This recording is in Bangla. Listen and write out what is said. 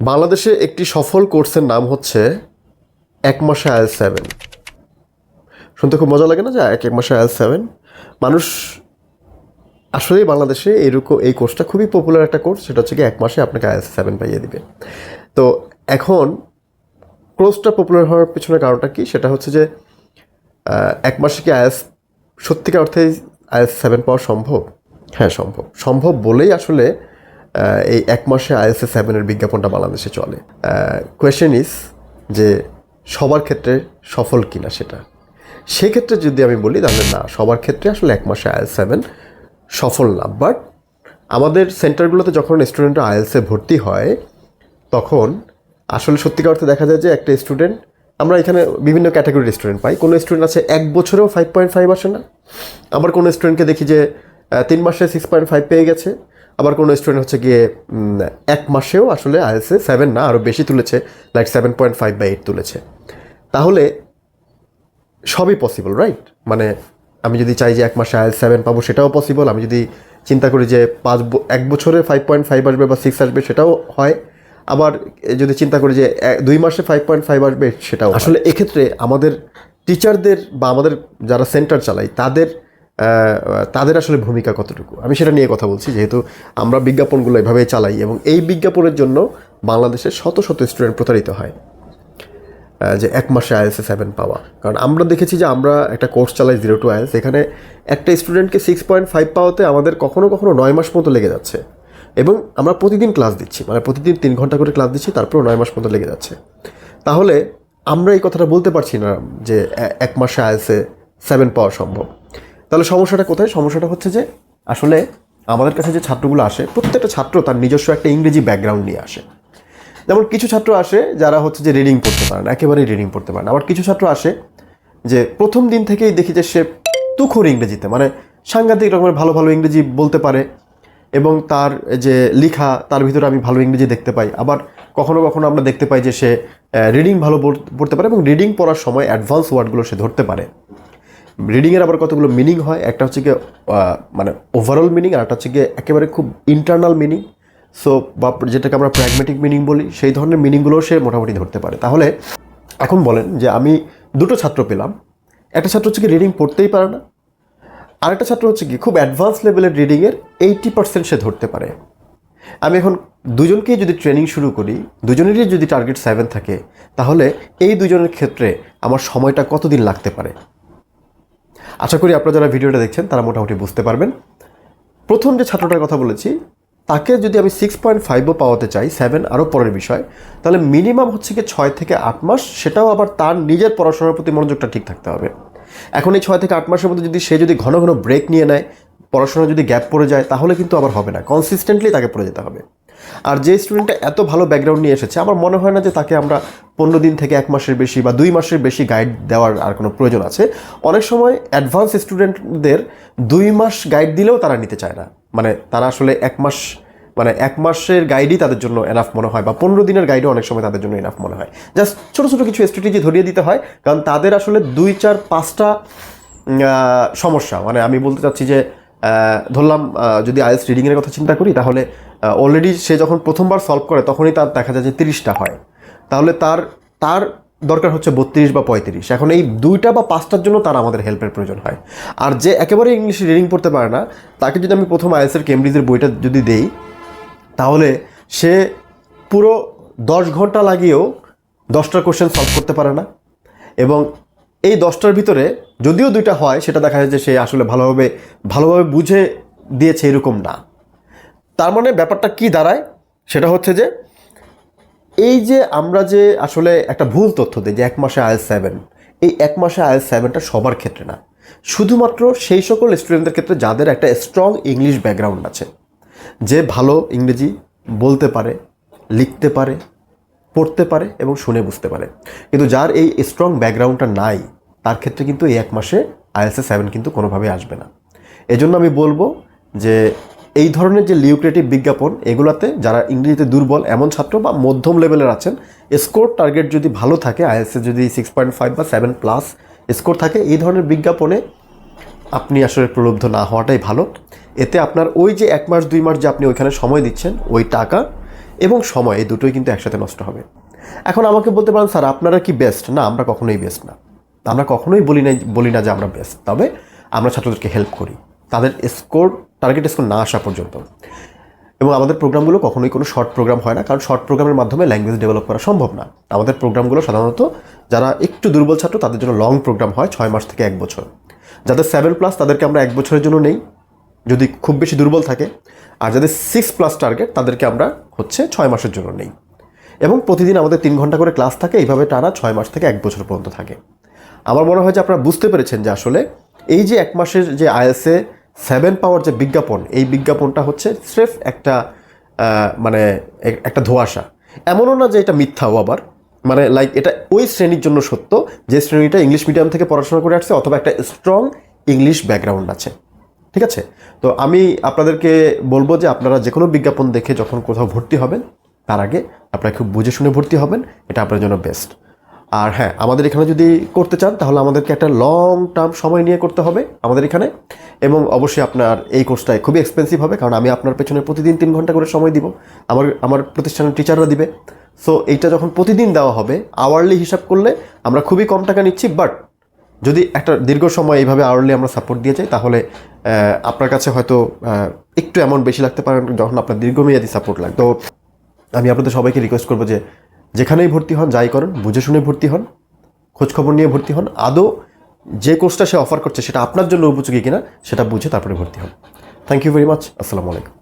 বাংলাদেশে একটি সফল কোর্সের নাম হচ্ছে এক মাসে আইএল সেভেন শুনতে খুব মজা লাগে না যে এক এক মাসে আইএল সেভেন মানুষ আসলেই বাংলাদেশে এরকম এই কোর্সটা খুবই পপুলার একটা কোর্স, সেটা হচ্ছে কি এক মাসে আপনাকে আইএল সেভেন পাইয়ে দিবে। তো এখন কোর্সটা পপুলার হওয়ার পিছনে কারণটা কি? সেটা হচ্ছে যে এক মাসে কি আইএস সত্যিকার অর্থে আইএস সেভেন পাওয়া সম্ভব? হ্যাঁ সম্ভব। সম্ভব বলেই আসলে এই এক মাসে আইএসএ সেভেনের বিজ্ঞাপনটা বাংলাদেশে চলে। কোয়েশ্চেন ইজ যে সবার ক্ষেত্রে সফল কিনা সেটা। সেক্ষেত্রে যদি আমি বলি, তাহলে না, সবার ক্ষেত্রে আসলে এক মাসে আইএস সেভেন সফল না। বাট আমাদের সেন্টারগুলোতে যখন স্টুডেন্টরা আইএলসে ভর্তি হয়, তখন আসলে সত্যিকার অর্থে দেখা যায় যে একটা স্টুডেন্ট আমরা এখানে বিভিন্ন ক্যাটাগরির স্টুডেন্ট পাই। কোনো স্টুডেন্ট আছে এক বছরেও ফাইভ পয়েন্ট ফাইভ আসে না। আবার কোনো স্টুডেন্টকে দেখি যে তিন মাসে সিক্স পয়েন্ট ফাইভ পেয়ে গেছে। আবার কোনো স্টুডেন্ট হচ্ছে গিয়ে এক মাসেও আসলে আইএলসে সেভেন না আরও বেশি তুলেছে লাইক সেভেন পয়েন্ট ফাইভ বা এইট তুলেছে। তাহলে সবই পসিবল রাইট মানে আমি যদি চাই যে এক মাসে আইএল সেভেন পাবো, সেটাও পসিবল আমি যদি চিন্তা করি যে পাঁচ এক বছরে ফাইভ পয়েন্ট ফাইভ আসবে বা সিক্স আসবে, সেটাও হয়। আবার যদি চিন্তা করি যে দুই মাসে ফাইভ পয়েন্ট ফাইভ আসবে, সেটাও আসলে এক্ষেত্রে আমাদের টিচারদের বা আমাদের যারা সেন্টার চালাই তাদের তাদের আসলে ভূমিকা কতটুকু? আমি সেটা নিয়ে কথা বলছি, যেহেতু আমরা বিজ্ঞাপনগুলো এভাবে চালাই এবং এই বিজ্ঞাপনের জন্য বাংলাদেশের শত শত স্টুডেন্ট প্রতারিত হয় যে এক মাসে আইএলসে সেভেন পাওয়া। কারণ আমরা দেখেছি যে আমরা একটা কোর্স চালাই জিরো টু আইএলস এখানে একটা স্টুডেন্টকে সিক্স পয়েন্ট ফাইভ পাওয়াতে আমাদের কখনো কখনো নয় মাস মতো লেগে যাচ্ছে এবং আমরা প্রতিদিন ক্লাস দিচ্ছি মানে প্রতিদিন তিন ঘণ্টা করে ক্লাস দিচ্ছি, তারপরেও নয় মাস মতো লেগে যাচ্ছে। তাহলে আমরা এই কথাটা বলতে পারছি না যে এক মাসে আইএলসে সেভেন পাওয়া সম্ভব। তাহলে সমস্যাটা কোথায়? সমস্যাটা হচ্ছে যে আসলে আমাদের কাছে যে ছাত্রগুলো আসে, প্রত্যেকটা ছাত্র তার নিজস্ব একটা ইংরেজি ব্যাকগ্রাউন্ড নিয়ে আসে। যেমন কিছু ছাত্র আসে যারা হচ্ছে যে রিডিং পড়তে পারে না, একেবারেই রিডিং পড়তে পারে না। আবার কিছু ছাত্র আসে যে প্রথম দিন থেকেই দেখি যে সে তুখোর ইংরেজিতে মানে সাংঘাতিক রকমের ভালো ভালো ইংরেজি বলতে পারে এবং তার যে লেখা, তার ভিতরে আমি ভালো ইংরেজি দেখতে পাই। আবার কখনো কখনো আমরা দেখতে পাই যে সে রিডিং ভালো পড়তে পারে এবং রিডিং পড়ার সময় অ্যাডভান্স ওয়ার্ডগুলো সে ধরতে পারে। রিডিংয়ের আবার কতগুলো মিনিং হয়? একটা হচ্ছে গিয়ে মানে ওভারঅল মিনিং আর একটা হচ্ছে গিয়ে একেবারে খুব ইন্টারনাল মিনিং সো বা যেটাকে আমরা প্র্যাগমেটিক মিনিং বলি, সেই ধরনের মিনিংগুলোও সে মোটামুটি ধরতে পারে। তাহলে এখন বলেন যে আমি দুটো ছাত্র পেলাম। একটা ছাত্র হচ্ছে কি রিডিং পড়তেই পারে না। আরেকটা ছাত্র হচ্ছে কি খুব অ্যাডভান্স লেভেলের রিডিংয়ের এইটি পার্সেন্ট সে ধরতে পারে। আমি এখন দুজনকেই যদি ট্রেনিং শুরু করি, দুজনেরই যদি টার্গেট সেভেন থাকে, তাহলে এই দুজনের ক্ষেত্রে আমার সময়টা কতদিন লাগতে পারে? আশা করি আপনারা যারা ভিডিওটা দেখছেন, তারা মোটামুটি বুঝতে পারবেন। প্রথম যে ছাত্রটার কথা বলেছি, তাকে যদি আমি সিক্স পয়েন্ট ফাইভও পাওয়াতে চাই সেভেন আরও পরের বিষয়, তাহলে মিনিমাম হচ্ছে কি ছয় থেকে আট মাস, সেটাও আবার তার নিজের পড়াশোনার প্রতি মনোযোগটা ঠিক থাকতে হবে। এখন এই ছয় থেকে আট মাসের মধ্যে যদি সে যদি ঘন ঘন ব্রেক নিয়ে নেয় পড়াশোনা যদি গ্যাপ পড়ে যায়, তাহলে কিন্তু আবার হবে না। কনসিস্টেন্টলি তাকে পড়ে যেতে হবে। আর যে স্টুডেন্টটা এত ভালো ব্যাকগ্রাউন্ড নিয়ে এসেছে, আমার মনে হয় না যে তাকে আমরা পনেরো দিন থেকে এক মাসের বেশি বা দুই মাসের বেশি গাইড দেওয়ার আর কোনো প্রয়োজন আছে। অনেক সময় অ্যাডভান্স স্টুডেন্টদের দুই মাস গাইড দিলেও তারা নিতে চায় না। মানে তারা আসলে এক মাস মানে এক মাসের গাইডই তাদের জন্য এনাফ মনে হয় বা পনেরো দিনের গাইডও অনেক সময় তাদের জন্য এনাফ মনে হয়। জাস্ট ছোটো ছোটো কিছু স্ট্র্যাটেজি ধরিয়ে দিতে হয়, কারণ তাদের আসলে দুই, চার, পাঁচটা সমস্যা। মানে আমি বলতে চাচ্ছি যে ধরলাম যদি আইএস রিডিংয়ের কথা চিন্তা করি, তাহলে অলরেডি সে যখন প্রথমবার সলভ করে, তখনই তার দেখা যায় যে তিরিশটা হয়। তাহলে তার তার দরকার হচ্ছে বত্রিশ বা পঁয়ত্রিশ। এখন এই দুইটা বা পাঁচটার জন্য তার আমাদের হেল্পের প্রয়োজন হয়। আর যে একেবারে ইংলিশ রিডিং পড়তে পারে না, তাকে যদি আমি প্রথম আইএসের কেমব্রিজের বইটা যদি দেই, তাহলে সে পুরো দশ ঘণ্টা লাগিয়েও দশটা কোশ্চেন সলভ করতে পারে না। এবং এই দশটার ভিতরে যদিও দুইটা হয়, সেটা দেখা যায় যে সে আসলে ভালোভাবে ভালোভাবে বুঝে দিয়েছে এরকম না। তার মানে ব্যাপারটা কি দাঁড়ায়? সেটা হচ্ছে যে, এই যে আমরা যে আসলে একটা ভুল তথ্য দিই যে এক মাসে আইএস সেভেন, এই এক মাসে আইএস সেভেনটা সবার ক্ষেত্রে না। শুধুমাত্র সেই সকল স্টুডেন্টদের ক্ষেত্রে যাদের একটা স্ট্রং ইংলিশ ব্যাকগ্রাউন্ড আছে, যে ভালো ইংরেজি বলতে পারে, লিখতে পারে, পড়তে পারে এবং শুনে বুঝতে পারে। কিন্তু যার এই স্ট্রং ব্যাকগ্রাউন্ডটা নাই, তার ক্ষেত্রে কিন্তু এই এক মাসে আইএলসএ সেভেন কিন্তু কোনোভাবেই আসবে না। এজন্য আমি বলব যে এই ধরনের যে লিউক্রেটিভ বিজ্ঞাপন, এগুলাতে যারা ইংরেজিতে দুর্বল, এমন ছাত্র বা মধ্যম লেভেলের আছেন স্কোর টার্গেট যদি ভালো থাকে আইএলসএ যদি সিক্স পয়েন্ট ফাইভ বা সেভেন প্লাস স্কোর থাকে, এই ধরনের বিজ্ঞাপনে আপনি আসলে প্রলুব্ধ না হওয়াটাই ভালো। এতে আপনার ওই যে এক মাস, দুই মাস যে আপনি ওইখানে সময় দিচ্ছেন, ওই টাকা এবং সময়, এই দুটোই কিন্তু একসাথে নষ্ট হবে। এখন আমাকে বলতে পারেন, স্যার, আপনারা কি বেস্ট না, আমরা কখনোই বেস্ট না। আমরা কখনোই বলি না বলি না যে আমরা বেস্ট তবে আমরা ছাত্রদেরকে হেল্প করি। তাদের স্কোর টার্গেট স্কোর না আসা পর্যন্ত। এবং আমাদের প্রোগ্রামগুলো কখনোই কোনো শর্ট প্রোগ্রাম হয় না, কারণ শর্ট প্রোগ্রামের মাধ্যমে ল্যাঙ্গুয়েজ ডেভেলপ করা সম্ভব না। আমাদের প্রোগ্রামগুলো সাধারণত যারা একটু দুর্বল ছাত্র, তাদের জন্য লং প্রোগ্রাম হয় ছয় মাস থেকে এক বছর। যাদের সেভেন প্লাস তাদেরকে আমরা এক বছরের জন্য নেই। যদি খুব বেশি দুর্বল থাকে, আর যাদের সিক্স প্লাস টার্গেট তাদেরকে আমরা হচ্ছে ছয় মাসের জন্য নেই। এবং প্রতিদিন আমাদের তিন ঘণ্টা করে ক্লাস থাকে, এইভাবে টানা ছয় মাস থেকে এক বছর পর্যন্ত থাকে। আমার মনে হয় যে আপনারা বুঝতে পেরেছেন যে আসলে এই যে এক মাসের যে আইএসএ সেভেন পাওয়ার যে বিজ্ঞাপন, এই বিজ্ঞাপনটা হচ্ছে স্রেফ একটা মানে একটা ধোঁয়াশা। এমনও না যে এটা মিথ্যাও আবার মানে লাইক এটা ওই শ্রেণির জন্য সত্য যে শ্রেণীটা ইংলিশ মিডিয়াম থেকে পড়াশোনা করে আসছে অথবা একটা স্ট্রং ইংলিশ ব্যাকগ্রাউন্ড আছে। ঠিক আছে? তো আমি আপনাদেরকে বলব যে আপনারা যে কোনো বিজ্ঞাপন দেখে যখন কোথাও ভর্তি হবেন, তার আগে আপনারা খুব বুঝে শুনে ভর্তি হবেন, এটা আপনার জন্য বেস্ট আর হ্যাঁ আমাদের এখানে যদি করতে চান, তাহলে আমাদেরকে একটা লং টার্ম সময় নিয়ে করতে হবে আমাদের এখানে। এবং অবশ্যই আপনার এই কোর্সটায় খুবই এক্সপেন্সিভ হবে, কারণ আমি আপনার পেছনে প্রতিদিন তিন ঘণ্টা করে সময় দিব। আমার আমার প্রতিষ্ঠানের টিচাররা দিবে। সো এইটা যখন প্রতিদিন দেওয়া হবে আওয়ারলি হিসাব করলে আমরা খুবই কম টাকা নিচ্ছি বাট যদি একটা দীর্ঘ সময় এইভাবে আওয়ারলি আমরা সাপোর্ট দিয়ে যাই, তাহলে আপনার কাছে হয়তো একটু অ্যামাউন্ট বেশি লাগতে পারে, যখন আপনার দীর্ঘমেয়াদী সাপোর্ট লাগে তো আমি আপনাদের সবাইকে রিকোয়েস্ট করব যে যেখানেই ভর্তি হন, যাই করেন, বুঝে শুনে ভর্তি হন, খোঁজখবর নিয়ে ভর্তি হন, আদৌ যে কোর্সটা সে অফার করছে সেটা আপনার জন্য উপযোগী কিনা, সেটা বুঝে তারপরে ভর্তি হন। থ্যাংক ইউ ভেরি মাচ আসসালামু আলাইকুম।